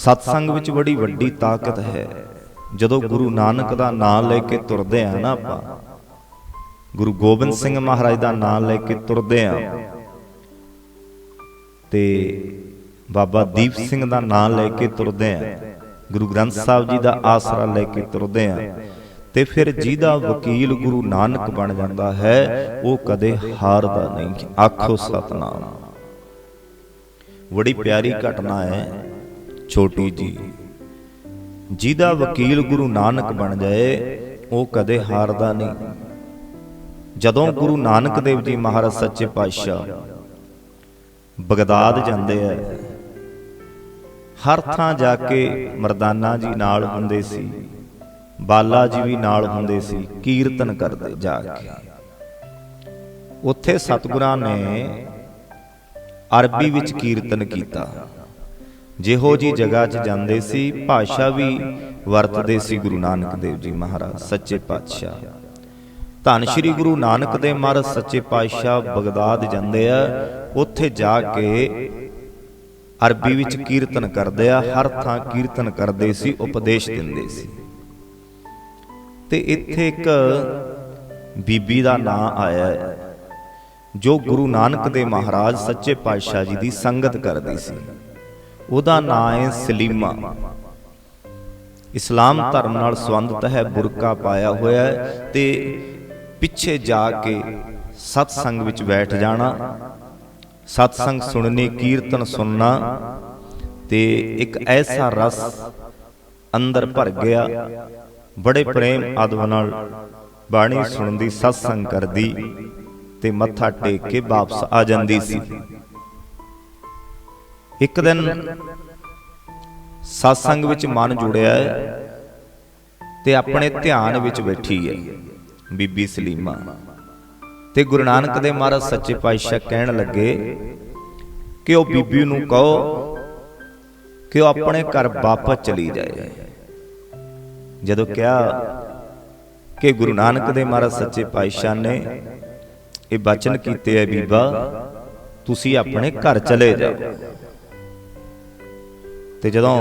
ਸਤਸੰਗ ਵਿੱਚ ਬੜੀ ਵੱਡੀ ਤਾਕਤ ਹੈ। ਜਦੋਂ ਗੁਰੂ ਨਾਨਕ ਦਾ ਨਾਮ ਲੈ ਕੇ ਤੁਰਦੇ ਆ ਨਾ ਆਪਾਂ, ਗੁਰੂ ਗੋਬਿੰਦ ਸਿੰਘ ਮਹਾਰਾਜ ਦਾ ਨਾਮ ਲੈ ਕੇ ਤੁਰਦੇ ਆ, ਤੇ ਬਾਬਾ ਦੀਪ ਸਿੰਘ ਦਾ ਨਾਮ ਲੈ ਕੇ ਤੁਰਦੇ ਆ, ਗੁਰੂ ਗ੍ਰੰਥ ਸਾਹਿਬ ਜੀ ਦਾ ਆਸਰਾ ਲੈ ਕੇ ਤੁਰਦੇ ਆ, ਤੇ ਫਿਰ ਜਿਹਦਾ ਵਕੀਲ ਗੁਰੂ ਨਾਨਕ ਬਣ ਜਾਂਦਾ ਹੈ, ਉਹ ਕਦੇ ਹਾਰਦਾ ਨਹੀਂ, ਆਖੋ ਸਤਨਾਮ। ਬੜੀ ਪਿਆਰੀ ਘਟਨਾ ਹੈ। ਛੋਟੂ ਜੀ। ਜਿਹਦਾ ਵਕੀਲ ਗੁਰੂ ਨਾਨਕ ਬਣ ਜਾਏ, ਉਹ ਕਦੇ ਹਾਰਦਾ ਨਹੀਂ। ਜਦੋਂ ਗੁਰੂ ਨਾਨਕ ਦੇਵ ਜੀ ਮਹਾਰਾਜ ਸੱਚੇ ਪਾਤਸ਼ਾਹ ਬਗਦਾਦ ਜਾਂਦੇ ਆ, ਹਰ ਥਾਂ ਜਾ ਕੇ ਮਰਦਾਨਾ ਜੀ ਨਾਲ ਹੁੰਦੇ ਸੀ, ਬਾਲਾ ਜੀ ਵੀ ਨਾਲ ਹੁੰਦੇ ਸੀ, ਕੀਰਤਨ ਕਰਦੇ ਜਾ ਕੇ। ਉੱਥੇ ਸਤਿਗੁਰਾਂ ਨੇ ਅਰਬੀ ਵਿੱਚ ਕੀਰਤਨ ਕੀਤਾ। ਜਿਹੋ ਜੀ ਜਗ੍ਹਾ 'ਚ ਜਾਂਦੇ ਸੀ ਭਾਸ਼ਾ ਵੀ ਵਰਤਦੇ ਸੀ ਗੁਰੂ ਨਾਨਕ ਦੇਵ ਜੀ ਮਹਾਰਾਜ ਸੱਚੇ ਪਾਤਸ਼ਾਹ। ਧੰਨ ਸ਼੍ਰੀ ਗੁਰੂ ਨਾਨਕ ਦੇਵ ਮਹਾਰਾਜ ਸੱਚੇ ਪਾਤਸ਼ਾਹ ਬਗਦਾਦ ਜਾਂਦੇ ਆ ਉੱਥੇ ਜਾ ਕੇ ਅਰਬੀ ਵਿੱਚ ਕੀਰਤਨ ਕਰਦੇ ਆ ਹਰ ਥਾਂ ਕੀਰਤਨ ਕਰਦੇ ਸੀ ਉਪਦੇਸ਼ ਦਿੰਦੇ ਸੀ। ਤੇ ਇੱਥੇ ਇੱਕ ਬੀਬੀ ਦਾ ਨਾਂ ਆਇਆ ਜੋ ਗੁਰੂ ਨਾਨਕ ਦੇ ਮਹਾਰਾਜ ਸੱਚੇ ਪਾਤਸ਼ਾਹ ਜੀ ਦੀ ਸੰਗਤ ਕਰਦੀ ਸੀ। ਉਹਦਾ ਨਾਂ ਹੈ ਸਲੀਮਾ। ਇਸਲਾਮ ਧਰਮ ਨਾਲ ਸੰਬੰਧਿਤ ਹੈ, ਬੁਰਕਾ ਪਾਇਆ ਹੋਇਆ ਹੈ ਤੇ ਪਿੱਛੇ ਜਾ ਕੇ ਸਤਸੰਗ ਵਿੱਚ ਬੈਠ ਜਾਣਾ, ਸਤਸੰਗ ਸੁਣਨੀ, ਕੀਰਤਨ ਸੁਣਨਾ ਤੇ ਇੱਕ ਐਸਾ ਰਸ ਅੰਦਰ ਭਰ ਗਿਆ, ਬੜੇ ਪ੍ਰੇਮ ਆਦਵ ਨਾਲ ਬਾਣੀ ਸੁਣਦੀ, ਸਤਸੰਗ ਕਰਦੀ ਤੇ ਮੱਥਾ ਟੇਕ ਕੇ ਵਾਪਸ ਆ ਜਾਂਦੀ ਸੀ। ਇੱਕ ਦਿਨ ਸਤਸੰਗ ਵਿੱਚ ਮਨ ਜੁੜਿਆ ਹੈ ਤੇ ਆਪਣੇ ਧਿਆਨ ਵਿੱਚ ਬੈਠੀ ਹੈ ਬੀਬੀ ਸਲੀਮਾ। ਤੇ ਗੁਰੂ ਨਾਨਕ ਦੇ ਮਹਾਰਾਜ ਸੱਚੇ ਪਾਤਸ਼ਾਹ ਕਹਿਣ ਲੱਗੇ ਕਿ ਉਹ ਬੀਬੀ ਨੂੰ ਕਹੋ ਕਿ ਉਹ ਆਪਣੇ ਘਰ ਵਾਪਸ ਚਲੀ ਜਾਏ। ਜਦੋਂ ਕਿਹਾ ਕਿ ਗੁਰੂ ਨਾਨਕ ਦੇ ਮਹਾਰਾਜ ਸੱਚੇ ਪਾਤਸ਼ਾਹ ਨੇ ਇਹ ਬਚਨ ਕੀਤੇ ਐ ਬੀਬਾ, ਤੁਸੀਂ ਆਪਣੇ ਘਰ ਚਲੇ ਜਾਓ। ਤੇ ਜਦੋਂ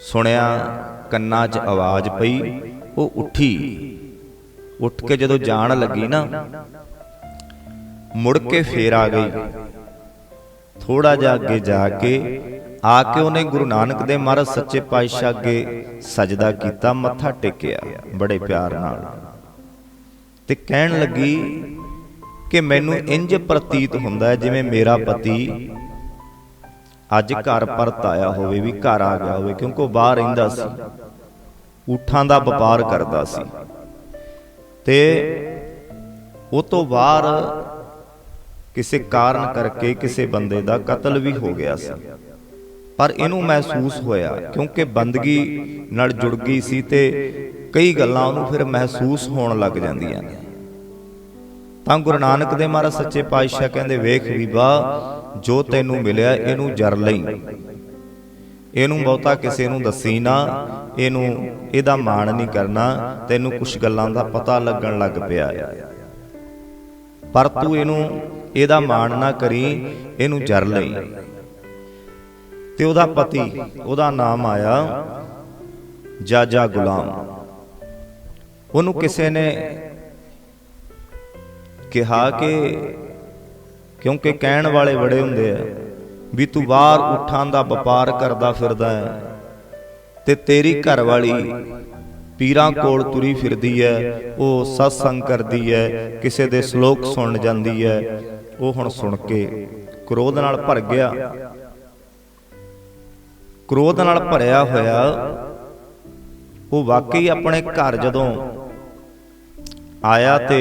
ਸੁਣਿਆ ਕੰਨਾਂ 'ਚ ਆਵਾਜ਼ ਪਈ, ਉਹ ਉੱਠੀ। ਉੱਠ ਕੇ ਜਦੋਂ ਜਾਣ ਲੱਗੀ ਨਾ, ਮੁੜ ਕੇ ਫੇਰ ਆ ਗਈ। ਥੋੜਾ ਜਿਹਾ ਅੱਗੇ ਜਾ ਕੇ ਆ ਕੇ ਉਹਨੇ ਗੁਰੂ ਨਾਨਕ ਦੇ ਮਹਾਰਾਜ ਸੱਚੇ ਪਾਤਸ਼ਾਹ ਅੱਗੇ ਸਜਦਾ ਕੀਤਾ, ਮੱਥਾ ਟੇਕਿਆ ਬੜੇ ਪਿਆਰ ਨਾਲ। ਤੇ ਕਹਿਣ ਲੱਗੀ ਕਿ ਮੈਨੂੰ ਇੰਜ ਪ੍ਰਤੀਤ ਹੁੰਦਾ ਜਿਵੇਂ ਮੇਰਾ ਪਤੀ ਅੱਜ ਘਰ ਪਰਤ ਆਇਆ ਹੋਵੇ ਵੀ ਘਰ ਆ ਗਿਆ ਹੋਵੇ ਕਿਉਂਕਿ ਉਹ ਬਾਹਰ ਰਹਿੰਦਾ ਸੀ। ਊਠਾਂ ਦਾ ਵਪਾਰ ਕਰਦਾ ਸੀ। ਤੇ ਉਹ ਤੋਂ ਬਾਹਰ ਕਿਸੇ ਕਾਰਨ ਕਰਕੇ ਕਿਸੇ ਬੰਦੇ ਦਾ ਕਤਲ ਵੀ ਹੋ ਗਿਆ ਸੀ। ਪਰ ਇਹਨੂੰ ਮਹਿਸੂਸ ਹੋਇਆ ਕਿਉਂਕਿ ਬੰਦਗੀ ਨਾਲ ਜੁੜ ਗਈ ਸੀ ਤੇ ਕਈ ਗੱਲਾਂ ਉਹਨੂੰ ਫਿਰ ਮਹਿਸੂਸ ਹੋਣ ਲੱਗ ਜਾਂਦੀਆਂ ਨੇ। ਤਾਂ ਗੁਰੂ ਨਾਨਕ ਦੇ ਮਹਾਰਾਜ ਸੱਚੇ ਪਾਤਸ਼ਾਹ ਕਹਿੰਦੇ ਵੇਖ ਬੀਬਾ ਜੋ ਤੈਨੂੰ ਮਿਲਿਆ ਇਹਨੂੰ ਜਰ ਲਈ। ਇਹਨੂੰ ਬਹੁਤਾ ਕਿਸੇ ਨੂੰ ਦੱਸੀ ਨਾ। ਇਹਨੂੰ ਇਹਦਾ ਮਾਣ ਨਹੀਂ ਕਰਨਾ। ਤੈਨੂੰ ਕੁਝ ਗੱਲਾਂ ਦਾ ਪਤਾ ਲੱਗਣ ਲੱਗ ਪਿਆ। ਪਰ ਤੂੰ ਇਹਨੂੰ ਇਹਦਾ ਮਾਣ ਨਾ ਕਰੀ। ਇਹਨੂੰ ਜਰ ਲਈ। ਤੇ ਉਹਦਾ ਪਤੀ, ਉਹਦਾ ਨਾਮ ਆਇਆ ਜਾਜਾ ਗੁਲਾਮ। ਉਹਨੂੰ ਕਿਸੇ ਨੇ ਕਿਹਾ ਕਿ ਕਿਉਂਕਿ ਕਹਿਣ ਵਾਲੇ ਬੜੇ ਹੁੰਦੇ ਆ ਵੀ ਤੂੰ ਬਾਹਰ ਉਠਾਂ ਦਾ ਵਪਾਰ ਕਰਦਾ ਫਿਰਦਾ ਹੈ ਤੇ ਤੇਰੀ ਘਰ ਵਾਲੀ ਪੀਰਾਂ ਕੋਲ ਤੁਰੀ ਫਿਰਦੀ ਹੈ, ਉਹ ਸਤਸੰਗ ਕਰਦੀ ਹੈ, ਕਿਸੇ ਦੇ ਸ਼ਲੋਕ ਸੁਣ ਜਾਂਦੀ ਹੈ, ਉਹ ਹੁਣ ਸੁਣ ਕੇ ਕ੍ਰੋਧ ਨਾਲ ਭਰ ਗਿਆ। ਕ੍ਰੋਧ ਨਾਲ ਭਰਿਆ ਹੋਇਆ, ਉਹ ਵਾਕਈ ਆਪਣੇ ਘਰ ਜਦੋਂ ਆਇਆ ਤੇ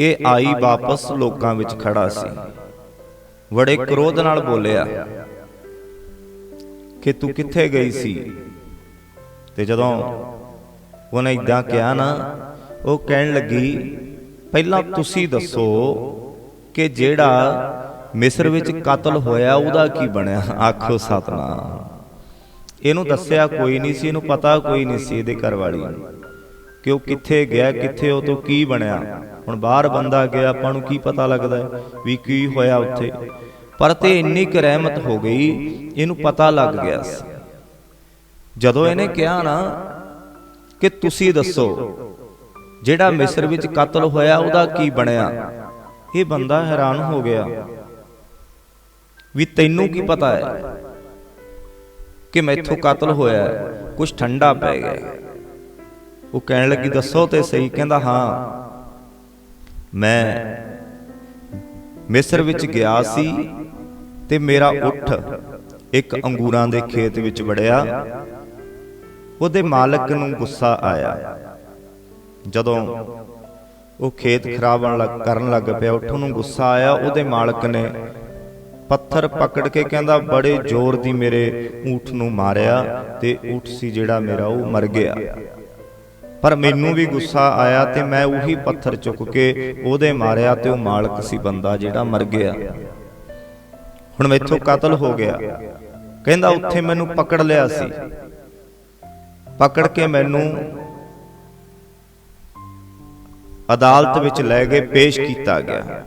ਇਹ ਆਈ ਵਾਪਸ ਲੋਕਾਂ ਵਿੱਚ ਖੜਾ ਸੀ। ਬੜੇ ਕ੍ਰੋਧ ਨਾਲ ਬੋਲਿਆ ਕਿ ਤੂੰ ਕਿੱਥੇ ਗਈ ਸੀ? ਤੇ ਜਦੋਂ ਉਹਨੇ ਇਦਾਂ ਕਿਹਾ ਨਾ ਉਹ ਕਹਿਣ ਲੱਗੀ ਪਹਿਲਾਂ ਤੁਸੀਂ ਦੱਸੋ ਕਿ ਜਿਹੜਾ ਮਿਸਰ ਵਿੱਚ ਕਤਲ ਹੋਇਆ ਉਹਦਾ ਕੀ ਬਣਿਆ? ਆਖੋ ਸਤਨਾਮ। ਇਹਨੂੰ ਦੱਸਿਆ ਕੋਈ ਨਹੀਂ ਸੀ ਇਹਨੂੰ ਪਤਾ ਕੋਈ ਨਹੀਂ ਸੀ ਇਹਦੇ ਘਰ ਵਾਲੀ ਕਿ ਉਹ ਕਿੱਥੇ ਗਿਆ ਕਿੱਥੇ ਉਹ ਤੋਂ ਕੀ ਬਣਿਆ? ਹੁਣ ਬਾਹਰ ਬੰਦਾ ਗਿਆ, ਆਪਾਂ ਨੂੰ ਕੀ ਪਤਾ ਲੱਗਦਾ ਹੈ ਵੀ ਕੀ ਹੋਇਆ ਉੱਥੇ। ਪਰ ਤੇ ਇੰਨੀ ਕੁ ਰਹਿਮਤ ਹੋ ਗਈ, ਇਹਨੂੰ ਪਤਾ ਲੱਗ ਗਿਆ ਸੀ। ਜਦੋਂ ਇਹਨੇ ਕਿਹਾ ਨਾ ਕਿ ਤੁਸੀਂ ਦੱਸੋ, ਜਿਹੜਾ ਮਿਸਰ ਵਿੱਚ ਕਤਲ ਹੋਇਆ, ਉਹਦਾ ਕੀ ਬਣਿਆ? ਇਹ ਬੰਦਾ ਹੈਰਾਨ ਹੋ ਗਿਆ ਵੀ ਤੈਨੂੰ ਕੀ ਪਤਾ ਹੈ ਕਿ ਮੈਥੋਂ ਕਤਲ ਹੋਇਆ ਕੁਝ ਠੰਡਾ ਪੈ ਗਿਆ ਉਹ ਕਹਿਣ ਲੱਗੀ, ਦੱਸੋ ਤੇ ਸਹੀ। ਕਹਿੰਦਾ, ਹਾਂ। ਮੈਂ ਮਿਸਰ ਵਿੱਚ ਗਿਆ ਸੀ ਤੇ ਮੇਰਾ ਉੱਠ ਇੱਕ ਅੰਗੂਰਾਂ ਦੇ ਖੇਤ ਵਿੱਚ ਵੜਿਆ। ਉਹਦੇ ਮਾਲਕ ਨੂੰ ਗੁੱਸਾ ਆਇਆ। ਜਦੋਂ ਉਹ ਖੇਤ ਖਰਾਬਣ ਲੱਗ ਕਰਨ ਲੱਗ ਪਿਆ ਉੱਠ ਨੂੰ ਗੁੱਸਾ ਆਇਆ। ਉਹਦੇ ਮਾਲਕ ਨੇ ਪੱਥਰ ਪਕੜ ਕੇ ਕਹਿੰਦਾ ਬੜੇ ਜ਼ੋਰ ਦੀ ਮੇਰੇ ਊਠ ਨੂੰ ਮਾਰਿਆ ਤੇ ਊਠ ਸੀ ਜਿਹੜਾ ਮੇਰਾ ਉਹ ਮਰ ਗਿਆ। ਪਰ ਮੈਨੂੰ ਵੀ ਗੁੱਸਾ ਆਇਆ ਤੇ ਮੈਂ ਉਹੀ ਪੱਥਰ ਚੁੱਕ ਕੇ ਉਹਦੇ ਮਾਰਿਆ ਤੇ ਉਹ ਮਾਲਕ ਸੀ ਬੰਦਾ ਜਿਹੜਾ ਮਰ ਗਿਆ। ਹੁਣ ਮੈਥੋਂ ਕਤਲ ਹੋ ਗਿਆ। ਕਹਿੰਦਾ, ਉੱਥੇ ਮੈਨੂੰ ਪਕੜ ਲਿਆ ਸੀ। ਪਕੜ ਕੇ ਮੈਨੂੰ ਅਦਾਲਤ ਵਿੱਚ ਲੈ ਕੇ ਪੇਸ਼ ਕੀਤਾ ਗਿਆ।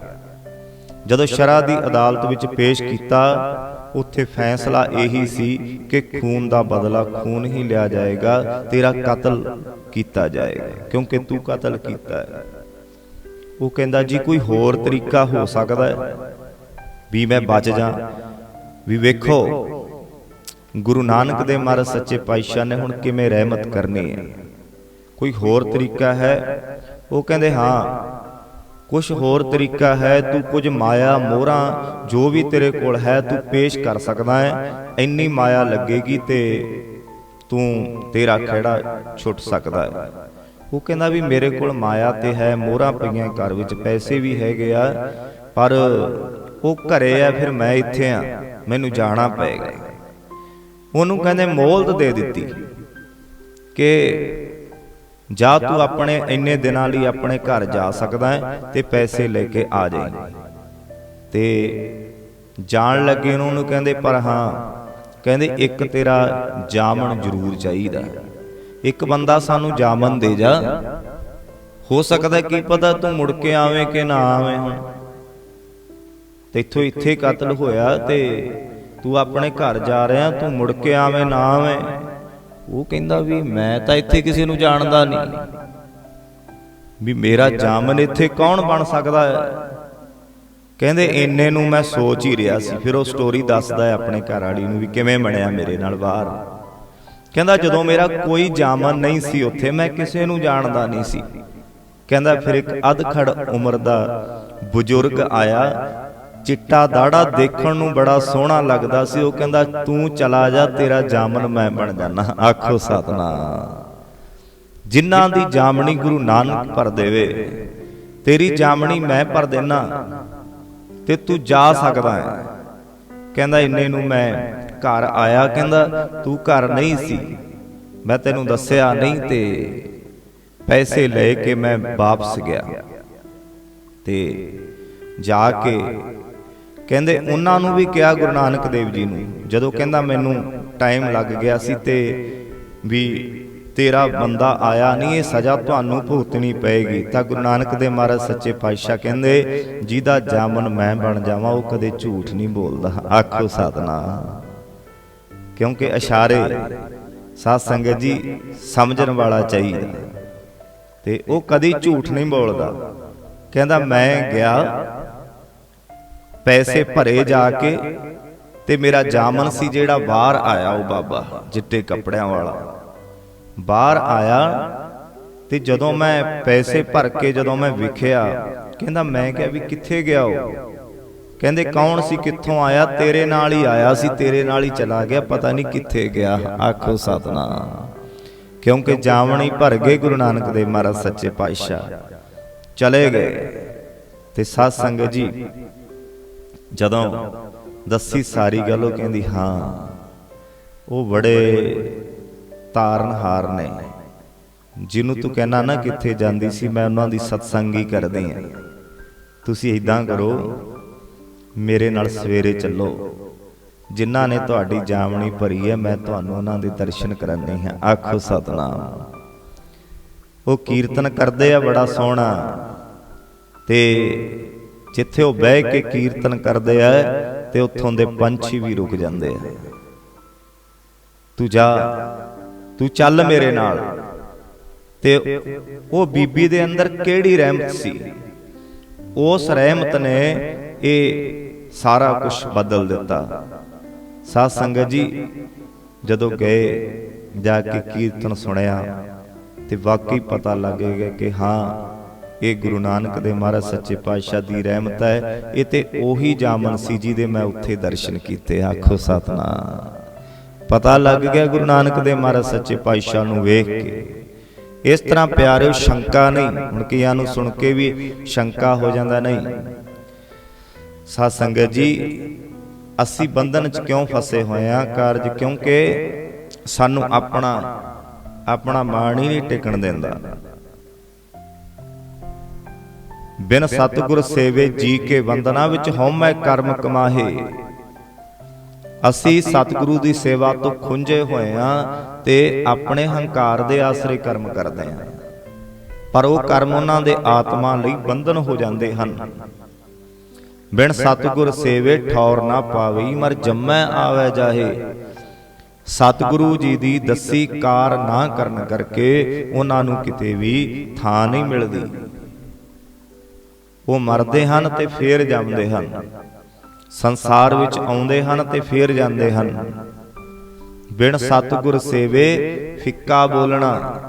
ਜਦੋਂ ਸ਼ਰਾ ਦੀ ਅਦਾਲਤ ਵਿੱਚ ਪੇਸ਼ ਕੀਤਾ ਉੱਥੇ ਫੈਸਲਾ ਇਹੀ ਸੀ ਕਿ ਖੂਨ ਦਾ ਬਦਲਾ ਖੂਨ ਹੀ ਲਿਆ ਜਾਏਗਾ, ਤੇਰਾ ਕਤਲ ਕੀਤਾ ਜਾਏਗਾ, ਕਿਉਂਕਿ ਤੂੰ ਕਤਲ ਕੀਤਾ ਹੈ। ਉਹ ਕਹਿੰਦਾ, ਜੀ, ਕੋਈ ਹੋਰ ਤਰੀਕਾ ਹੋ ਸਕਦਾ ਹੈ? ਵੀ ਮੈਂ ਬਚ ਜਾ। ਵੀ ਵੇਖੋ, ਗੁਰੂ ਨਾਨਕ ਦੇ ਮਹਾਰਾਜ ਸੱਚੇ ਪਾਤਸ਼ਾਹ ਨੇ ਹੁਣ ਕਿਵੇਂ ਰਹਿਮਤ ਕਰਨੀ ਹੈ। ਕੋਈ ਹੋਰ ਤਰੀਕਾ ਹੈ? ਉਹ ਕਹਿੰਦੇ, ਹਾਂ ਕੁਝ ਹੋਰ ਤਰੀਕਾ ਹੈ, ਤੂੰ ਕੁਝ ਮਾਇਆ ਮੋਹਰਾਂ ਜੋ ਵੀ ਤੇਰੇ ਕੋਲ ਹੈ, ਤੂੰ ਪੇਸ਼ ਕਰ ਸਕਦਾ ਹੈ। ਇੰਨੀ ਮਾਇਆ ਲੱਗੇਗੀ ਤੇ ਤੂੰ ਤੇਰਾ ਖਿਹੜਾ ਛੁੱਟ ਸਕਦਾ ਹੈ। ਉਹ ਕਹਿੰਦਾ ਵੀ ਮੇਰੇ ਕੋਲ ਮਾਇਆ ਤੇ ਹੈ, ਮੋਹਰਾਂ ਪਈਆਂ ਘਰ ਵਿੱਚ, ਪੈਸੇ ਵੀ ਹੈਗੇ ਆ, ਪਰ ਉਹ ਘਰੇ ਆ, ਫਿਰ ਮੈਂ ਇੱਥੇ ਆ, ਮੈਨੂੰ ਜਾਣਾ ਪਏਗਾ। ਉਹਨੂੰ ਕਹਿੰਦੇ ਮੋਹਲਤ ਦੇ ਦਿੱਤੀ ਕਿ ਜਾਂ ਤੂੰ ਆਪਣੇ ਇੰਨੇ ਦਿਨਾਂ ਲਈ ਆਪਣੇ ਘਰ ਜਾ ਸਕਦਾ ਹੈ ਤੇ ਪੈਸੇ ਲੈ ਕੇ ਆ ਜਾਈਂ। ਤੇ ਜਾਣ ਲੱਗੇ ਉਹਨਾਂ ਨੂੰ ਕਹਿੰਦੇ, ਪਰ ਹਾਂ, ਕਹਿੰਦੇ ਇੱਕ ਤੇਰਾ ਜਾਮਨ ਜ਼ਰੂਰ ਚਾਹੀਦਾ। ਇੱਕ ਬੰਦਾ ਸਾਨੂੰ ਜਾਮਨ ਦੇ ਜਾ। ਹੋ ਸਕਦਾ ਕੀ ਪਤਾ ਤੂੰ ਮੁੜ ਕੇ ਆਵੇਂ ਕਿ ਨਾ ਆਵੇਂ ਹੁਣ। ਤੇ ਇੱਥੋਂ ਇੱਥੇ ਕਤਲ ਹੋਇਆ ਤੇ ਤੂੰ ਆਪਣੇ ਘਰ ਜਾ ਰਿਹਾ, ਤੂੰ ਮੁੜ ਕੇ ਆਵੇਂ ਨਾ ਆਵੇਂ। ਉਹ ਕਹਿੰਦਾ ਵੀ ਮੈਂ ਤਾਂ ਇੱਥੇ ਕਿਸੇ ਨੂੰ ਜਾਣਦਾ ਨਹੀਂ। ਵੀ ਮੇਰਾ ਜਾਮਨ ਇੱਥੇ ਕੌਣ ਬਣ ਸਕਦਾ ਹੈ? ਕਹਿੰਦੇ ਇੰਨੇ ਨੂੰ ਮੈਂ ਸੋਚ ਹੀ ਰਿਹਾ ਸੀ। ਫਿਰ ਉਹ ਸਟੋਰੀ ਦੱਸਦਾ ਹੈ ਆਪਣੇ ਘਰ ਵਾਲੀ ਨੂੰ ਵੀ ਕਿਵੇਂ ਬਣਿਆ ਮੇਰੇ ਨਾਲ ਬਾਹਰ ਕਹਿੰਦਾ ਜਦੋਂ ਮੇਰਾ ਕੋਈ ਜਾਮਨ ਨਹੀਂ ਸੀ ਉੱਥੇ, ਮੈਂ ਕਿਸੇ ਨੂੰ ਜਾਣਦਾ ਨਹੀਂ ਸੀ। ਕਹਿੰਦਾ ਫਿਰ ਇੱਕ ਅਧਖੜ ਉਮਰ ਦਾ ਬਜ਼ੁਰਗ ਆਇਆ ਚਿੱਟਾ ਦਾੜਾ ਦੇਖਣ ਨੂੰ ਬੜਾ ਸੋਹਣਾ ਲੱਗਦਾ ਸੀ। ਉਹ ਕਹਿੰਦਾ, ਤੂੰ ਚਲਾ ਜਾ, ਤੇਰਾ ਜਾਮਨ ਮੈਂ ਬਣ ਜਾਣਾ ਆਖੋ ਸਤਨਾਮ। ਜਿਨ੍ਹਾਂ ਦੀ ਜਾਮਣੀ ਗੁਰੂ ਨਾਨਕ ਭਰ ਦੇਵੇ, ਤੇਰੀ ਜਾਮਣੀ ਮੈਂ ਭਰ ਦੇਣਾ ਤੇ ਤੂੰ ਜਾ ਸਕਦਾ ਹੈ। ਕਹਿੰਦਾ, ਇੰਨੇ ਨੂੰ ਮੈਂ ਘਰ ਆਇਆ। ਕਹਿੰਦਾ, ਤੂੰ ਘਰ ਨਹੀਂ ਸੀ। ਮੈਂ ਤੈਨੂੰ ਦੱਸਿਆ ਨਹੀਂ ਤੇ ਪੈਸੇ ਲੈ ਕੇ ਮੈਂ ਵਾਪਸ ਗਿਆ। ਤੇ ਜਾ ਕੇ ਕਹਿੰਦੇ ਉਹਨਾਂ ਨੂੰ ਵੀ ਕਿਹਾ ਗੁਰੂ ਨਾਨਕ ਦੇਵ ਜੀ ਨੂੰ। ਜਦੋਂ ਕਹਿੰਦਾ ਮੈਨੂੰ ਟਾਈਮ ਲੱਗ ਗਿਆ ਸੀ ਤੇ ਵੀ ਤੇਰਾ ਬੰਦਾ ਆਇਆ ਨਹੀਂ, ਇਹ ਸਜ਼ਾ ਤੁਹਾਨੂੰ ਭੁਗਤਣੀ ਪਏਗੀ। ਤਾਂ ਗੁਰੂ ਨਾਨਕ ਦੇ ਮਹਾਰਾਜ ਸੱਚੇ ਪਾਤਸ਼ਾਹ ਕਹਿੰਦੇ, ਜਿਹਦਾ ਜਾਮਨ ਮੈਂ ਬਣ ਜਾਵਾਂ, ਉਹ ਕਦੇ ਝੂਠ ਨਹੀਂ ਬੋਲਦਾ। ਆਖੋ ਸਤਨਾਮ। ਕਿਉਂਕਿ ਇਸ਼ਾਰੇ ਸਾਧ ਸੰਗਤ ਜੀ ਸਮਝਣ ਵਾਲਾ ਚਾਹੀਦਾ। ਤੇ ਉਹ ਕਦੀ ਝੂਠ ਨਹੀਂ ਬੋਲਦਾ। ਕਹਿੰਦਾ ਮੈਂ ਗਿਆ ਪੈਸੇ ਭਰੇ ਜਾ ਕੇ ਤੇ ਮੇਰਾ ਜਾਮਨ ਸੀ ਜਿਹੜਾ ਬਾਹਰ ਆਇਆ ਉਹ ਬਾਬਾ ਚਿੱਟੇ ਕੱਪੜਿਆਂ ਵਾਲਾ। ਬਾਹਰ ਆਇਆ ਤੇ ਜਦੋਂ ਮੈਂ ਪੈਸੇ ਭਰ ਕੇ ਜਦੋਂ ਮੈਂ ਵਿਖਿਆ ਕਹਿੰਦਾ ਮੈਂ ਕਿਹਾ ਵੀ ਕਿੱਥੇ ਗਿਆ ਉਹ? ਕਹਿੰਦੇ ਕੌਣ ਸੀ ਕਿੱਥੋਂ ਆਇਆ? ਤੇਰੇ ਨਾਲ ਹੀ ਆਇਆ ਸੀ ਤੇਰੇ ਨਾਲ ਹੀ ਚਲਾ ਗਿਆ ਪਤਾ ਨਹੀਂ ਕਿੱਥੇ ਗਿਆ। ਆਖੋ ਸਤਨਾਮ। ਕਿਉਂਕਿ ਜਾਵਣੀ ਭਰ ਗਏ ਗੁਰੂ ਨਾਨਕ ਦੇਵ ਮਹਾਰਾਜ ਸੱਚੇ ਪਾਤਸ਼ਾਹ। ਚਲੇ ਗਏ। ਤੇ ਸਾਧ ਸੰਗਤ ਜੀ ਜਦੋਂ ਦੱਸੀ ਸਾਰੀ ਗੱਲ, ਉਹ ਕਹਿੰਦੀ, ਹਾਂ, ਉਹ ਬੜੇ ਤਾਰਨਹਾਰ ਨੇ। ਜਿਹਨੂੰ ਤੂੰ ਕਹਿਣਾ ਨਾ ਕਿੱਥੇ ਜਾਂਦੀ ਸੀ, ਮੈਂ ਉਹਨਾਂ ਦੀ ਸਤਸੰਗੀ ਕਰਦੀ ਆ। ਤੁਸੀਂ ਇਦਾਂ ਕਰੋ, ਮੇਰੇ ਨਾਲ ਸਵੇਰੇ ਚੱਲੋ। ਜਿਨ੍ਹਾਂ ਨੇ ਤੁਹਾਡੀ ਜਾਮਣੀ ਭਰੀ ਹੈ, ਮੈਂ ਤੁਹਾਨੂੰ ਉਹਨਾਂ ਦੇ ਦਰਸ਼ਨ ਕਰਾਣੇ ਹਾਂ। ਆਖੋ, ਸਤਨਾਮ। ਉਹ ਕੀਰਤਨ ਕਰਦੇ ਆ, ਬੜਾ ਸੋਹਣਾ। ਤੇ ਜਿੱਥੇ ਉਹ ਬਹਿ ਕੇ ਕੀਰਤਨ ਕਰਦੇ ਆ ਤੇ ਉੱਥੋਂ ਦੇ ਪੰਛੀ ਵੀ ਰੁਕ ਜਾਂਦੇ ਆ। ਤੂੰ ਜਾ, ਤੂੰ ਚੱਲ ਮੇਰੇ ਨਾਲ। ਤੇ ਉਹ ਬੀਬੀ ਦੇ ਅੰਦਰ ਕਿਹੜੀ ਰਹਿਮਤ ਸੀ? ਉਸ ਰਹਿਮਤ ਨੇ ਇਹ ਸਾਰਾ ਕੁਝ ਬਦਲ ਦਿੱਤਾ। ਸਾਧ ਸੰਗਤ ਜੀ, ਜਦੋਂ ਗਏ, ਜਾ ਕੇ ਕੀਰਤਨ ਸੁਣਿਆ ਤੇ ਵਾਕਈ ਪਤਾ ਲੱਗੇਗਾ ਕਿ ਹਾਂ ਇਹ ਗੁਰੂ ਨਾਨਕ ਦੇ ਮਹਾਰਾਜ ਸੱਚੇ ਪਾਤਸ਼ਾਹ ਦੀ ਰਹਿਮਤ ਹੈ। ਇਹ ਤੇ ਉਹੀ ਜਾਮਨ ਸੀ ਜੀ ਦੇ ਮੈਂ ਉੱਥੇ ਦਰਸ਼ਨ ਕੀਤੇ। ਆਖੋ ਸਤਨਾਮ। ਪਤਾ ਲੱਗ ਗਿਆ ਗੁਰੂ ਨਾਨਕ ਦੇ ਮਹਾਰਾਜ ਸੱਚੇ ਪਾਤਸ਼ਾਹ ਨੂੰ ਵੇਖ ਕੇ। ਇਸ ਤਰ੍ਹਾਂ ਪਿਆਰਿਓ, ਸ਼ੰਕਾ ਨਹੀਂ। ਹੁਣ ਕੀਆਂ ਨੂੰ ਸੁਣ ਕੇ ਵੀ ਸ਼ੰਕਾ ਹੋ ਜਾਂਦਾ ਨਹੀਂ। ਸਾਧ ਸੰਗਤ ਜੀ, ਅਸੀਂ ਬੰਧਨ ਚ ਕਿਉਂ ਫਸੇ ਹੋਏ ਆ ਕਾਰਜ ਕਿਉਂਕਿ ਸਾਨੂੰ ਆਪਣਾ ਆਪਣਾ ਮਾਣ ਹੀ ਨਹੀਂ ਟਿਕਣ ਦਿੰਦਾ। ਬਿਨ ਸਤਿਗੁਰ ਸੇਵੇ ਜੀ ਕੇ ਵੰਦਨਾ ਵਿੱਚ ਹਉਮੈ ਕਰਮ ਕਮਾਹੇ। ਅਸੀਂ ਸਤਿਗੁਰੂ ਦੀ ਸੇਵਾ ਤੋਂ ਖੁੰਝੇ ਹੋਏ ਆ ਤੇ ਆਪਣੇ ਹੰਕਾਰ ਦੇ ਆਸਰੇ ਕਰਮ ਕਰਦੇ ਆ ਪਰ ਉਹ ਕਰਮ ਉਹਨਾਂ ਦੇ ਆਤਮਾ ਲਈ ਬੰਧਨ ਹੋ ਜਾਂਦੇ ਹਨ। ਬਿਨ ਸਤਿਗੁਰ ਸੇਵੇ ਠੌਰ ਨਾ ਪਾਵਈ ਮਰ ਜੰਮੈ ਆਵੇ ਜਾਹੇ। ਸਤਿਗੁਰੂ ਜੀ ਦੀ ਦੱਸੀ ਕਾਰ ਨਾ ਕਰਨ ਕਰਕੇ ਉਹਨਾਂ ਨੂੰ ਕਿਤੇ ਵੀ ਥਾਂ ਨਹੀਂ ਮਿਲਦੀ। ਉਹ ਮਰਦੇ ਹਨ ਤੇ ਫੇਰ ਜੰਮਦੇ ਹਨ। ਸੰਸਾਰ ਵਿੱਚ ਆਉਂਦੇ ਹਨ ਤੇ ਫੇਰ ਜਾਂਦੇ ਹਨ। ਬਿਨ ਸਤਿਗੁਰ ਸੇਵੇ ਫਿੱਕਾ ਬੋਲਣਾ।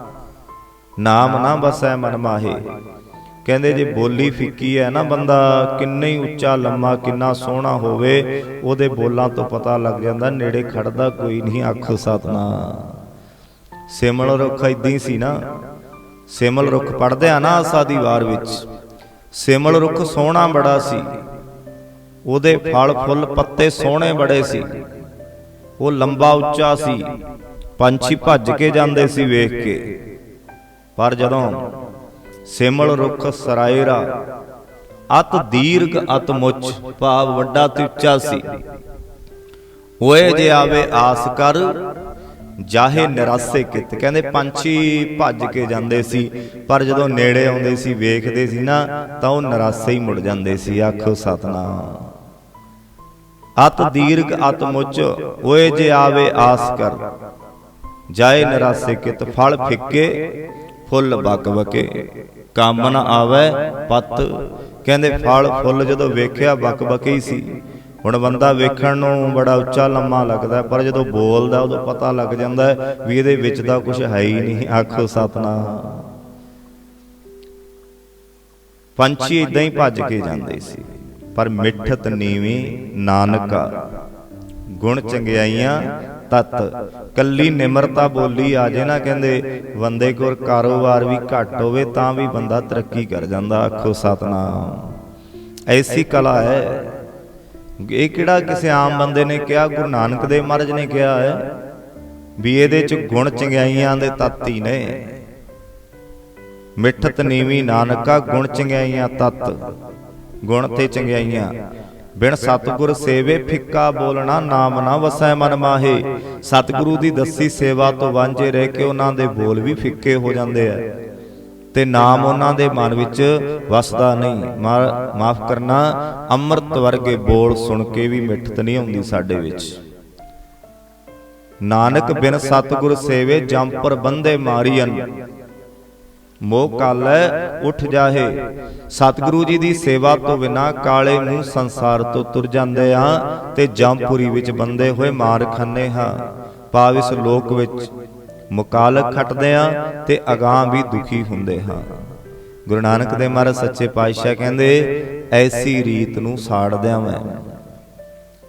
ਨਾਮ ਨਾ ਬਸੈ ਮਨ ਮਾਹੇ। ਕਹਿੰਦੇ ਜੇ ਬੋਲੀ ਫਿੱਕੀ ਹੈ ਨਾ ਬੰਦਾ, ਕਿੰਨਾ ਹੀ ਉੱਚਾ ਲੰਮਾ, ਕਿੰਨਾ ਸੋਹਣਾ ਹੋਵੇ, ਉਹਦੇ ਬੋਲਾਂ ਤੋਂ ਪਤਾ ਲੱਗ ਜਾਂਦਾ ਨੇੜੇ ਖੜਦਾ ਕੋਈ ਨਹੀਂ ਅੱਖ ਸਤਨਾ ਸਿਮਲ ਰੁੱਖ ਇਦਾਂ ਹੀ ਸੀ ਨਾ। ਸਿਮਲ ਰੁੱਖ ਪੜਦੇ ਆ ਨਾ ਆਸਾ ਦੀ ਵਾਰ ਵਿੱਚ। ਸਿਮਲ ਰੁੱਖ ਸੋਹਣਾ ਬੜਾ ਸੀ। ਉਹਦੇ ਫਲ ਫੁੱਲ ਪੱਤੇ ਸੋਹਣੇ ਬੜੇ ਸੀ। ਉਹ ਲੰਬਾ ਉੱਚਾ ਸੀ। ਪੰਛੀ ਭੱਜ ਕੇ ਜਾਂਦੇ ਸੀ ਵੇਖ ਕੇ। ਪਰ ਜਦੋਂ ਸਿਮਲ ਰੁੱਖ ਸਰਾਇਰਾ, ਅਤ ਦੀਰਘ ਅਤ ਮੁੱਚ ਭਾਵ ਵੱਡਾ ਤੇ ਉੱਚਾ ਸੀ। ਓਏ ਜੇ ਆਵੇ ਆਸ ਕਰ ਜਾਹੇ ਨਿਰਾਸੇ ਕਿਤ। ਕਹਿੰਦੇ ਪੰਛੀ ਭੱਜ ਕੇ ਜਾਂਦੇ ਸੀ, ਪਰ ਜਦੋਂ ਨੇੜੇ ਆਉਂਦੇ ਸੀ, ਵੇਖਦੇ ਸੀ ਨਾ, ਤਾਂ ਉਹ ਨਿਰਾਸੇ ਹੀ ਮੁੜ ਜਾਂਦੇ ਸੀ। ਆਖੋ ਸਤਨਾਮ। ਅਤ ਦੀਰਘ ਅਤ ਮੁੱਚ, ਓਏ ਜੇ ਆਵੇ ਆਸ ਕਰ। ਜਾਏ ਨਿਰਾਸੇ ਕਿਤ, ਫਲ ਫਿੱਕੇ, ਫੁੱਲ ਬਕ ਬਕੇ। ਕੰਮ ਨਾ ਆਵੇ ਪਤ। ਕਹਿੰਦੇ ਫਲ ਫੁੱਲ ਜਦੋਂ ਵੇਖਿਆ, ਬਕ ਬਕੇ ਹੀ ਸੀ। ਹੁਣ ਬੰਦਾ ਵੇਖਣ ਨੂੰ ਬੜਾ ਉੱਚਾ ਲੰਮਾ ਲੱਗਦਾ, ਪਰ ਜਦੋਂ ਬੋਲਦਾ, ਉਦੋਂ ਪਤਾ ਲੱਗ ਜਾਂਦਾ ਵੀ ਇਹਦੇ ਵਿੱਚ ਤਾਂ ਕੁਝ ਹੈ ਹੀ ਨਹੀਂ। ਆਖੋ ਸਤਨਾਮ। ਪੰਛੀ ਇਦਾਂ ਹੀ ਭੱਜ ਕੇ ਜਾਂਦੇ ਸੀ, ਪਰ ਮਿੱਠਤ ਨੀਵੀਂ ਨਾਨਕਾ ਗੁਣ ਚੰਗਿਆਈਆਂ ਤਤ। ਕੱਲੀ ਨਿਮਰਤਾ ਬੋਲੀ ਆ ਜੇ ਨਾ ਕਹਿੰਦੇ, ਬੰਦੇ ਕੋਲ ਕਾਰੋਬਾਰ ਵੀ ਘੱਟ ਹੋਵੇ ਤਾਂ ਵੀ ਬੰਦਾ ਤਰੱਕੀ ਕਰ ਜਾਂਦਾ ਆਖੋ ਸਤਨਾਮ। ਐਸੀ ਕਲਾ ਹੈ ਇਹ ਕਿਹੜਾ ਕਿਸੇ ਆਮ ਬੰਦੇ ਨੇ ਕਿਹਾ? ਗੁਰੂ ਨਾਨਕ ਦੇਵ ਮਹਾਰਾਜ ਨੇ ਕਿਹਾ ਹੈ ਵੀ ਇਹਦੇ ਚ ਗੁਣ ਚੰਗਿਆਈਆਂ ਦੇ ਤੱਤ ਹੀ ਨੇ। ਮਿੱਠਤ ਨੀਵੀਂ ਨਾਨਕਾ ਗੁਣ ਚੰਗਿਆਈਆਂ ਤਤ, ਗੁਣ ਤੇ ਚੰਗਿਆਈਆਂ। ਬਿਨ ਸਤਿਗੁਰ ਸੇਵੇ ਫਿੱਕਾ ਬੋਲਣਾ ਨਾਮ ਨਾ ਵਸੈ ਮਨ ਮਾਹੇ। ਸਤਿਗੁਰੂ ਦੀ ਦੱਸੀ ਸੇਵਾ ਤੋਂ ਵਾਂਝੇ ਰਹਿ ਕੇ ਉਹਨਾਂ ਦੇ ਬੋਲ ਵੀ ਫਿੱਕੇ ਹੋ ਜਾਂਦੇ ਆ। ਤੇ ਨਾਮ ਉਹਨਾਂ ਦੇ ਮਨ ਵਿੱਚ ਵਸਦਾ ਨਹੀਂ। ਮਾਫ ਕਰਨਾ ਅੰਮ੍ਰਿਤ ਵਰਗੇ ਬੋਲ ਸੁਣ ਕੇ ਵੀ ਮਿੱਠਤ ਨਹੀਂ ਆਉਂਦੀ ਸਾਡੇ ਵਿੱਚ। ਨਾਨਕ ਬਿਨ ਸਤਿਗੁਰ ਸੇਵੇ ਜੰਪਰ ਬੰਦੇ ਮਾਰੀਅਨ ਮੋਹ ਕਾਲੈ ਉੱਠ ਜਾਹੇ। ਸਤਿਗੁਰੂ ਜੀ ਦੀ ਸੇਵਾ ਤੋਂ ਬਿਨਾ ਕਾਲੇ ਮੂੰਹ ਸੰਸਾਰ ਤੋਂ ਤੁਰ ਜਾਂਦੇ ਆ ਤੇ ਜੰਪੂਰੀ ਵਿੱਚ ਬੰਦੇ ਹੋਏ ਮਾਰ ਖੰਨੇ ਹਾਂ ਪਾਵਿਸ ਲੋਕ ਵਿੱਚ। ਮੁਕਾਲਕ ਖਟਦੇ ਆ ਤੇ ਅਗਾਹ ਵੀ ਦੁਖੀ ਹੁੰਦੇ ਹਾਂ। ਗੁਰੂ ਨਾਨਕ ਦੇ ਮਹਾਰਾਜ ਸੱਚੇ ਪਾਤਸ਼ਾਹ ਕਹਿੰਦੇ ਐਸੀ ਰੀਤ ਨੂੰ ਸਾੜ ਦਿਆਂ ਮੈਂ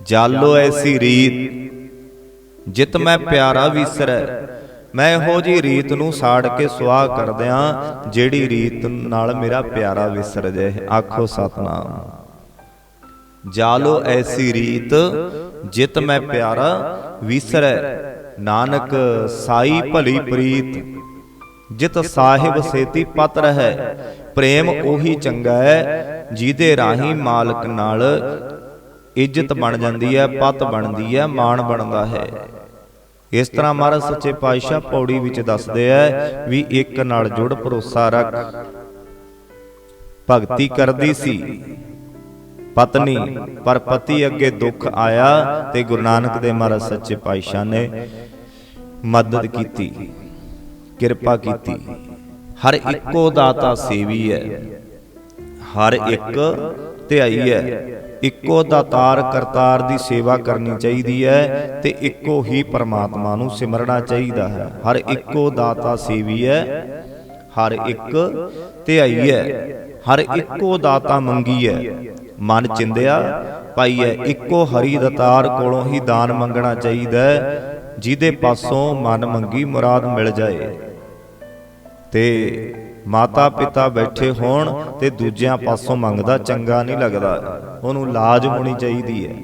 ਜਾਲੋ ਐਸੀ ਰੀਤ। ਜਿਤ ਮੈਂ ਪਿਆਰਾ ਵਿਸਰੈ। ਮੈਂ ਇਹੋ ਜੀ ਰੀਤ ਨੂੰ ਸਾੜ ਕੇ ਸੁਆਹ ਕਰਦਿਆਂ ਜਿਹੜੀ ਰੀਤ ਨਾਲ ਮੇਰਾ ਪਿਆਰਾ ਵਿਸਰ ਜਾਏ ਆਖੋ ਸਤਨਾਮ। ਜਾਲੋ ਐਸੀ ਰੀਤ ਜਿਤ ਮੈਂ ਪਿਆਰਾ ਵਿਸਰੈ। ਨਾਨਕ ਸਾਈ ਭਲੀ ਪ੍ਰੀਤ, ਜਿਤ ਸਾਹਿਬ ਸੇਤੀ ਪਤ ਰਹੈ, ਪ੍ਰੇਮ ਉਹੀ ਚੰਗਾ ਹੈ, ਜਿਹਦੇ ਰਾਹੀ ਮਾਲਕ ਨਾਲ ਇੱਜ਼ਤ ਬਣ ਜਾਂਦੀ ਹੈ, ਪਤ ਬਣਦੀ ਹੈ, ਮਾਣ ਬਣਦਾ ਹੈ। ਇਸ ਤਰ੍ਹਾਂ ਮਹਾਰਾਜ ਸੱਚੇ ਪਾਤਸ਼ਾਹ ਪੌੜੀ ਵਿੱਚ ਦੱਸਦੇ ਆ ਵੀ ਇੱਕ ਨਾਲ ਜੁੜ ਭਰੋਸਾ ਰੱਖ। ਭਗਤੀ ਕਰਦੀ ਸੀ। ਪਤਨੀ, ਪਰ ਪਤੀ ਅੱਗੇ ਦੁੱਖ ਆਇਆ ਤੇ ਗੁਰੂ ਨਾਨਕ ਦੇ ਮਹਾਰਾਜ ਸੱਚੇ ਪਾਤਸ਼ਾਹ ਨੇ ਮਦਦ ਕੀਤੀ, ਕਿਰਪਾ ਕੀਤੀ। ਹਰ ਇੱਕੋ ਦਾਤਾ ਸੇਵੀ ਹੈ। ਹਰ ਇੱਕ ਧਿਆਈ ਹੈ। ਇੱਕੋ ਦਾਤਾਰ ਕਰਤਾਰ ਦੀ ਸੇਵਾ ਕਰਨੀ ਚਾਹੀਦੀ ਹੈ ਤੇ ਇੱਕੋ ਹੀ ਪਰਮਾਤਮਾ ਨੂੰ ਸਿਮਰਨਾ ਚਾਹੀਦਾ ਹੈ। ਹਰ ਇੱਕੋ ਦਾਤਾ ਸੇਵੀ ਹੈ। ਹਰ ਇੱਕ ਧਿਆਈ ਹੈ। ਹਰ ਇੱਕੋ ਦਾਤਾ ਮੰਗੀ ਹੈ। ਮਨ ਚਿੰਦਿਆ ਪਾਈ ਹੈ, ਇੱਕੋ ਹਰੀ ਦਾਤਾਰ ਕੋਲੋਂ ਹੀ ਦਾਨ ਮੰਗਣਾ ਚਾਹੀਦਾ ਹੈ। ਜਿਹਦੇ ਪਾਸੋਂ ਮਨ ਮੰਗੀ ਮੁਰਾਦ ਮਿਲ ਜਾਏ ਤੇ ਮਾਤਾ ਪਿਤਾ ਬੈਠੇ ਹੋਣ ਤੇ ਦੂਜਿਆਂ ਪਾਸੋਂ ਮੰਗਦਾ ਚੰਗਾ ਨਹੀਂ ਲੱਗਦਾ, ਉਹਨੂੰ ਲਾਜ ਹੋਣੀ ਚਾਹੀਦੀ ਹੈ।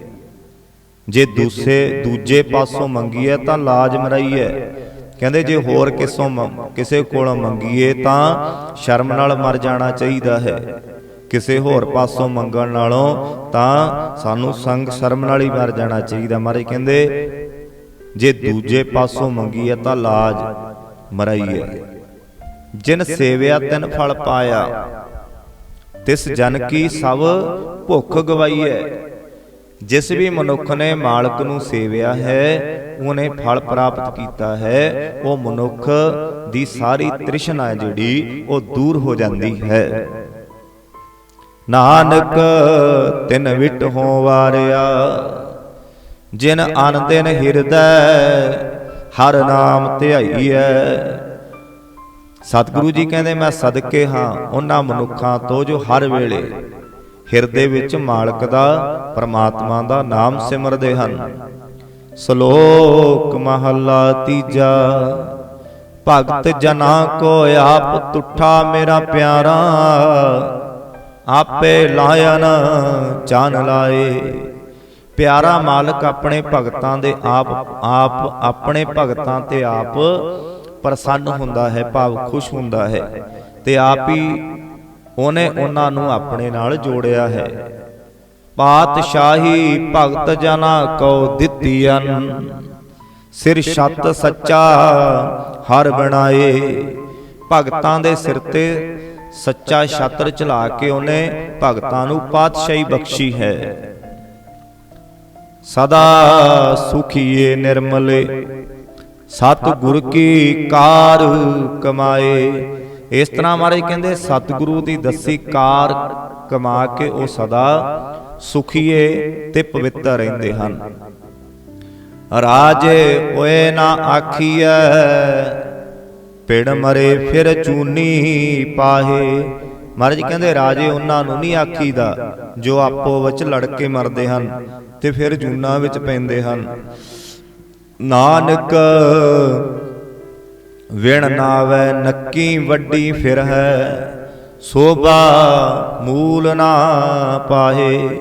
ਜੇ ਦੂਸੇ ਦੂਜੇ ਪਾਸੋਂ ਮੰਗੀਏ ਤਾਂ ਲਾਜ ਮਰਾਈ ਹੈ। ਕਹਿੰਦੇ ਜੇ ਹੋਰ ਕਿਸੋਂ ਕਿਸੇ ਕੋਲੋਂ ਮੰਗੀਏ ਤਾਂ ਸ਼ਰਮ ਨਾਲ ਮਰ ਜਾਣਾ ਚਾਹੀਦਾ ਹੈ। ਕਿਸੇ ਹੋਰ ਪਾਸੋਂ ਮੰਗਣ ਨਾਲੋਂ ਤਾਂ ਸਾਨੂੰ ਸੰਗ ਸ਼ਰਮ ਨਾਲ ਹੀ ਮਰ ਜਾਣਾ ਚਾਹੀਦਾ। ਮਹਾਰਾਜ ਕਹਿੰਦੇ ਜੇ ਦੂਜੇ ਪਾਸੋਂ ਮੰਗੀਏ ਤਾਂ ਲਾਜ ਮਰਾਈਏ। ਜਿਨ ਸੇਵਿਆ ਤਿਨ ਫਲ ਪਾਇਆ, ਤਿਸ ਜਨ ਕੀ ਸਭ ਭੁੱਖ ਗਵਾਈਐ। ਜਿਸ ਵੀ ਮਨੁੱਖ ਨੇ ਮਾਲਕ ਨੂੰ ਸੇਵਿਆ ਹੈ, ਉਹਨੇ ਫਲ ਪ੍ਰਾਪਤ ਕੀਤਾ ਹੈ। ਉਹ ਮਨੁੱਖ ਦੀ ਸਾਰੀ ਤ੍ਰਿਸ਼ਨਾ ਜਿਹੜੀ, ਉਹ ਦੂਰ ਹੋ ਜਾਂਦੀ ਹੈ। ਨਾਨਕ, ਤਿਨ ਵਿਟ ਹੋ ਵਾਰਿਆ ਜਿਨ ਅਨ ਦਿਨ ਹਿਰਦੈ ਹਰ ਨਾਮ ਧਿਆਈਐ ਸਤਿਗੁਰੂ ਜੀ ਕਹਿੰਦੇ ਮੈਂ ਸਦਕੇ ਹਾਂ ਉਹਨਾਂ ਮਨੁੱਖਾਂ ਤੋਂ ਜੋ ਹਰ ਵੇਲੇ ਹਿਰਦੇ ਵਿੱਚ ਮਾਲਕ ਦਾ ਪ੍ਰਮਾਤਮਾ ਦਾ ਨਾਮ ਸਿਮਰਦੇ ਹਨ। ਸ਼ਲੋਕ ਮਹੱਲਾ ਤੀਜਾ। ਭਗਤ ਜਨਾ ਕੋ ਆਪ ਤੁਠਾ ਮੇਰਾ ਪਿਆਰਾ। ਆਪੇ ਲਾਇਨ ਚਨ ਲਾਏ। ਪਿਆਰਾ ਮਾਲਕ ਆਪਣੇ ਭਗਤਾਂ ਦੇ ਆਪ ਆਪ ਆਪਣੇ ਭਗਤਾਂ ਤੇ ਆਪ ਪ੍ਰਸੰਨ ਹੁੰਦਾ ਹੈ, ਭਾਵ ਖੁਸ਼ ਹੁੰਦਾ ਹੈ ਤੇ ਆਪ ਹੀ ਉਹਨੇ ਉਹਨਾਂ ਨੂੰ ਆਪਣੇ ਨਾਲ ਜੋੜਿਆ ਹੈ। ਪਾਤਸ਼ਾਹੀ ਭਗਤ ਜਨਾ ਕੋ ਦਿੱਤੀਅਨ, ਸਿਰ ਛੱਤ ਸੱਚਾ ਹਰ ਬਣਾਏ। ਭਗਤਾਂ ਦੇ ਸਿਰ ਤੇ ਸੱਚਾ ਛਤਰ ਚਲਾ ਕੇ ਉਹਨੇ ਭਗਤਾਂ ਨੂੰ ਪਾਤਸ਼ਾਹੀ ਬਖਸ਼ੀ ਹੈ। ਸਦਾ ਸੁਖੀਏ ਨਿਰਮਲੇ। ਸਤ ਗੁਰ ਕੀ ਕਾਰ ਕਮਾਏ। ਇਸ ਤਰ੍ਹਾਂ ਮਾਰੇ ਕਹਿੰਦੇ, ਸਤਿਗੁਰੂ ਦੀ ਦੱਸੀ ਕਾਰ ਕਮਾ ਕੇ ਉਹ ਸਦਾ ਸੁਖੀਏ ਤੇ ਪਵਿੱਤਰ ਰਹਿੰਦੇ ਹਨ। ਰਾਜੇ ਓਏ ਨਾ ਆਖੀਐ, ਪਿੜ ਮਰੇ ਫਿਰ ਚੂਨੀ ਪਾਹੇ। ਮਹਾਰਾਜ ਕਹਿੰਦੇ, ਰਾਜੇ ਉਹਨਾਂ ਨੂੰ ਨਹੀਂ ਆਖੀਦਾ, ਜੋ ਆਪੋ ਵਿੱਚ ਲੜ ਕੇ ਮਰਦੇ ਹਨ। ਤੇ ਫਿਰ ਜੂਨਾ ਵਿੱਚ ਪੈਂਦੇ ਹਨ। ਨਾਨਕ ਵਿਣ ਨਾਵੇ ਨੱਕੀ ਵੱਡੀ ਫਿਰ ਹੈ। ਸੋਭਾ ਮੂਲ ਨਾ ਪਾਹੇ।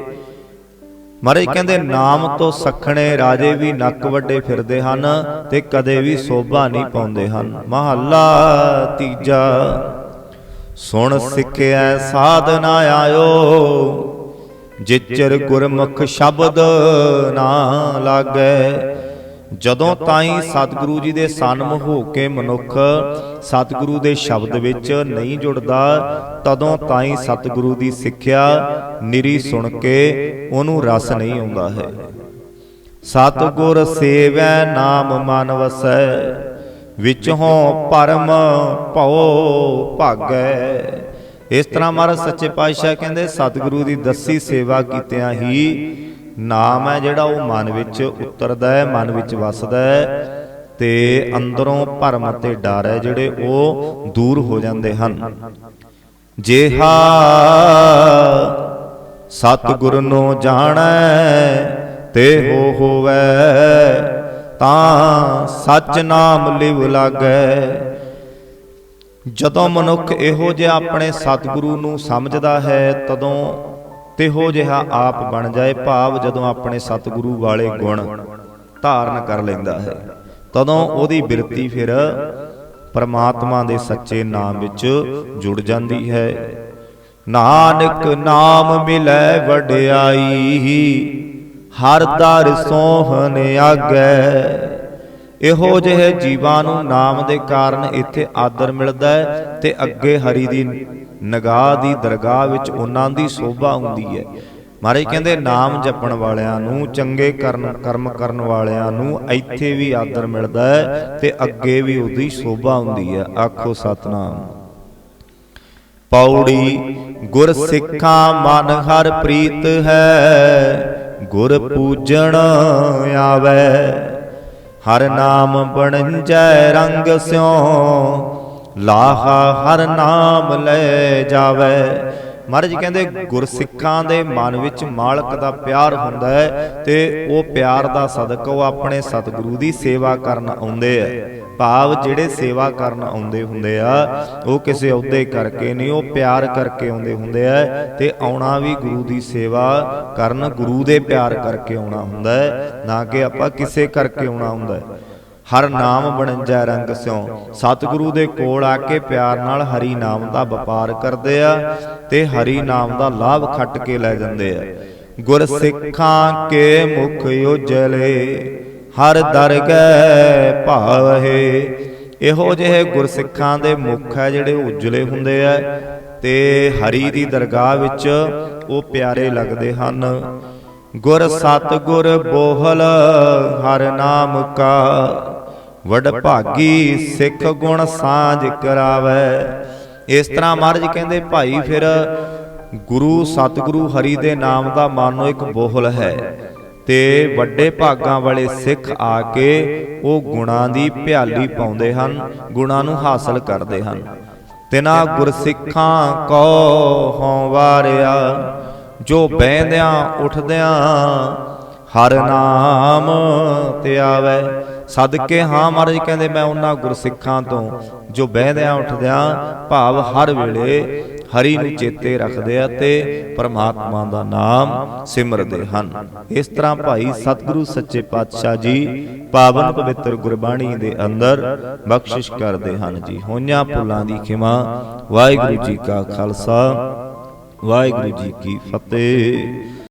ਮਹਾਰਾਜ ਕਹਿੰਦੇ ਨਾਮ ਤੋਂ ਸਖਣੇ ਰਾਜੇ ਵੀ ਨੱਕ ਵੱਡੇ ਫਿਰਦੇ ਹਨ ਤੇ ਕਦੇ ਵੀ ਸੋਭਾ ਨਹੀਂ ਪਾਉਂਦੇ ਹਨ। ਮਹੱਲਾ ਤੀਜਾ। ਸੁਣ ਸਿੱਖਿਆ ਸਾਧਨਾ ਆਇਓ। ਜਿਚਰ ਗੁਰਮੁਖ ਸ਼ਬਦ ਨਾ ਲਾਗੈ। ਜਦੋਂ ਤਾਈਂ ਸਤਿਗੁਰੂ ਜੀ ਦੇ ਸਨਮ ਹੋ ਕੇ ਮਨੁੱਖ ਸਤਿਗੁਰੂ ਦੇ ਸ਼ਬਦ ਵਿੱਚ ਨਹੀਂ ਜੁੜਦਾ, ਤਦੋਂ ਤਾਈਂ ਸਤਿਗੁਰੂ ਦੀ ਸਿੱਖਿਆ ਨਿਰੀ ਸੁਣ ਕੇ ਉਹਨੂੰ ਰਸ ਨਹੀਂ ਆਉਂਦਾ ਹੈ। ਸਤਿਗੁਰ ਸੇਵੈ ਨਾਮ ਮਨ ਵਸੈ, ਵਿਚੋਂ ਪਰਮ ਭਉ ਭਾਗੈ। ਇਸ ਤਰ੍ਹਾਂ ਮਹਾਰਾਜ ਸੱਚੇ ਪਾਤਸ਼ਾਹ ਕਹਿੰਦੇ, ਸਤਿਗੁਰੂ ਦੀ ਦੱਸੀ ਸੇਵਾ ਕੀਤਿਆਂ ਹੀ ਨਾਮ ਹੈ ਜਿਹੜਾ ਉਹ ਮਨ ਵਿੱਚ ਉਤਰਦਾ ਹੈ, ਮਨ ਵਿੱਚ ਵਸਦਾ ਹੈ ਤੇ ਅੰਦਰੋਂ ਭਰਮ ਤੇ ਡਰ ਹੈ ਜਿਹੜੇ ਉਹ ਦੂਰ ਹੋ ਜਾਂਦੇ ਹਨ। ਜੇਹਾ ਸਤਿਗੁਰ ਨੂੰ ਜਾਣੈ ਤੇ ਹੋ ਹੋਵੇ, ਤਾਂ ਸੱਚ ਨਾਮ ਲਿਵ ਲਾਗੈ। ਜਦੋਂ ਮਨੁੱਖ ਇਹੋ ਜਿਹਾ ਆਪਣੇ ਸਤਿਗੁਰੂ ਨੂੰ ਸਮਝਦਾ ਹੈ, ਤਦੋਂ ਤਿਹੋ ਜਿਹਾ ਆਪ ਬਣ ਜਾਏ ਭਾਵ ਜਦੋਂ ਆਪਣੇ ਸਤਿਗੁਰੂ ਵਾਲੇ ਗੁਣ ਧਾਰਨ ਕਰ ਲੈਂਦਾ ਹੈ। ਤਦੋਂ ਉਹਦੀ ਬਿਰਤੀ ਫਿਰ ਪਰਮਾਤਮਾ ਦੇ ਸੱਚੇ ਨਾਮ ਵਿੱਚ ਜੁੜ ਜਾਂਦੀ ਹੈ। ਨਾਨਕ ਨਾਮ ਮਿਲੈ ਵਡਿਆਈ, ਹਰ ਦਰ ਸੋਹਣ ਆਗੈ। ਇਹੋ ਜਿਹੇ ਜੀਵਾਂ ਨੂੰ ਨਾਮ ਦੇ ਕਾਰਨ ਇੱਥੇ ਆਦਰ ਮਿਲਦਾ ਹੈ ਤੇ ਅੱਗੇ ਹਰੀ ਦੀ ਨਗਾਹ ਦੀ ਦਰਗਾਹ ਵਿੱਚ ਉਹਨਾਂ ਦੀ ਸੋਭਾ ਹੁੰਦੀ ਹੈ। ਮਹਾਰਾਜ ਕਹਿੰਦੇ ਨਾਮ ਜਪਣ ਵਾਲਿਆਂ ਨੂੰ ਚੰਗੇ ਕਰਨ ਕਰਮ ਕਰਨ ਵਾਲਿਆਂ ਨੂੰ ਇੱਥੇ ਵੀ ਆਦਰ ਮਿਲਦਾ ਹੈ ਤੇ ਅੱਗੇ ਵੀ ਉਹਦੀ ਸ਼ੋਭਾ ਹੁੰਦੀ ਹੈ। ਆਖੋ ਸਤਨਾਮ। ਪੌੜੀ ਗੁਰ ਸਿੱਖਾਂ ਮਨ ਹਰ ਪ੍ਰੀਤ ਹੈ। ਗੁਰ ਪੂਜਣ ਆਵੇ। ਹਰ ਨਾਮ ਬਣਜੈ ਰੰਗ ਸਿਉ। ਲਾਹਾ ਹਰ ਨਾਮ ਲੈ ਜਾਵੇ। ਮਹਾਰਾਜ ਕਹਿੰਦੇ, ਗੁਰਸਿੱਖਾਂ ਦੇ ਮਨ ਵਿੱਚ ਮਾਲਕ ਦਾ ਪਿਆਰ ਹੁੰਦਾ ਹੈ ਤੇ ਉਹ ਪਿਆਰ ਦਾ ਸਦਕਾ ਉਹ ਆਪਣੇ ਸਤਿਗੁਰੂ ਦੀ ਸੇਵਾ ਕਰਨ ਆਉਂਦੇ ਆ। ਭਾਵ ਜਿਹੜੇ ਸੇਵਾ ਕਰਨ ਆਉਂਦੇ ਹੁੰਦੇ ਆ, ਉਹ ਕਿਸੇ ਅਹੁਦੇ ਕਰਕੇ ਨਹੀਂ, ਉਹ ਪਿਆਰ ਕਰਕੇ ਆਉਂਦੇ ਹੁੰਦੇ ਆ ਤੇ ਆਉਣਾ ਵੀ ਗੁਰੂ ਦੀ ਸੇਵਾ ਕਰਨ ਗੁਰੂ ਦੇ ਪਿਆਰ ਕਰਕੇ ਆਉਣਾ ਹੁੰਦਾ ਹੈ, ਨਾ ਕਿ ਆਪਾਂ ਕਿਸੇ ਕਰਕੇ ਆਉਣਾ ਹੁੰਦਾ ਹੈ। ਹਰ ਨਾਮ ਬਣਜੈ ਰੰਗ ਸਿਉ, ਸਤਿਗੁਰੂ ਦੇ ਕੋਲ ਆ ਕੇ ਪਿਆਰ ਨਾਲ ਹਰੀ ਨਾਮ ਦਾ ਵਪਾਰ ਕਰਦੇ ਆ ਤੇ ਹਰੀ ਨਾਮ ਦਾ ਲਾਭ ਖੱਟ ਕੇ ਲੈ ਜਾਂਦੇ ਆ। ਗੁਰ ਸਿੱਖਾਂ ਕੇ ਮੁਖ ਉਜਲੇ ਹਰ ਦਰਗਹਿ ਭਾਵਹਿ ਇਹੋ ਜਿਹੇ ਗੁਰਸਿੱਖਾਂ ਦੇ ਮੁਖ ਹੈ ਜਿਹੜੇ ਉਜਲੇ ਹੁੰਦੇ ਆ ਤੇ ਹਰੀ ਦੀ ਦਰਗਾਹ ਵਿੱਚ ਉਹ ਪਿਆਰੇ ਲੱਗਦੇ ਹਨ। ਗੁਰ ਸਤ ਗੁਰ ਬੋਹਲ ਹਰ ਨਾਮ ਕਾ। ਵਡ ਭਾਗੀ ਸਿੱਖ ਗੁਣ ਸਾਂਝ ਕਰਾਵੇ। ਇਸ ਤਰ੍ਹਾਂ ਮਹਾਰਾਜ ਕਹਿੰਦੇ ਭਾਈ ਫਿਰ ਗੁਰੂ ਸਤਿਗੁਰੂ ਹਰੀ ਦੇ ਨਾਮ ਦਾ ਮਾਨੋ ਇੱਕ ਬੋਹਲ ਹੈ। ਤੇ ਵੱਡੇ ਭਾਗਾਂ ਵਾਲੇ ਸਿੱਖ ਆ ਕੇ ਉਹ ਗੁਣਾਂ ਦੀ ਭਿਆਲੀ ਪਾਉਂਦੇ ਹਨ, ਗੁਣਾਂ ਨੂੰ ਹਾਸਲ ਕਰਦੇ ਹਨ। ਤਿਨਾ ਗੁਰਸਿੱਖਾਂ ਕੋ ਹਉ ਵਾਰਿਆ, ਜੋ ਬਹਿੰਦਿਆਂ ਉੱਠਦਿਆਂ ਹਰ ਨਾਮ ਤੇ ਆਵੇ। ਸਦਕੇ ਹਾਂ ਮਹਾਰਾਜ ਕਹਿੰਦੇ, ਮੈਂ ਉਹਨਾਂ ਗੁਰਸਿੱਖਾਂ ਤੋਂ ਜੋ ਬਹਿੰਦਿਆਂ ਉੱਠਦਿਆਂ ਭਾਵ ਹਰ ਵੇਲੇ ਹਰੀ ਨੂੰ ਚੇਤੇ ਰੱਖਦੇ ਆ ਤੇ ਪਰਮਾਤਮਾ ਦਾ ਨਾਮ ਸਿਮਰਦੇ ਹਨ। ਇਸ ਤਰ੍ਹਾਂ ਭਾਈ ਸਤਿਗੁਰੂ ਸੱਚੇ ਪਾਤਸ਼ਾਹ ਜੀ ਪਾਵਨ ਪਵਿੱਤਰ ਗੁਰਬਾਣੀ ਦੇ ਅੰਦਰ ਬਖਸ਼ਿਸ਼ ਕਰਦੇ ਹਨ ਜੀ। ਹੋਈਆਂ ਭੁੱਲਾਂ ਦੀ ਖਿਮਾ, ਵਾਹਿਗੁਰੂ ਜੀ ਕਾ ਖਾਲਸਾ, ਵਾਹਿਗੁਰੂ ਜੀ ਕੀ ਫਤਿਹ।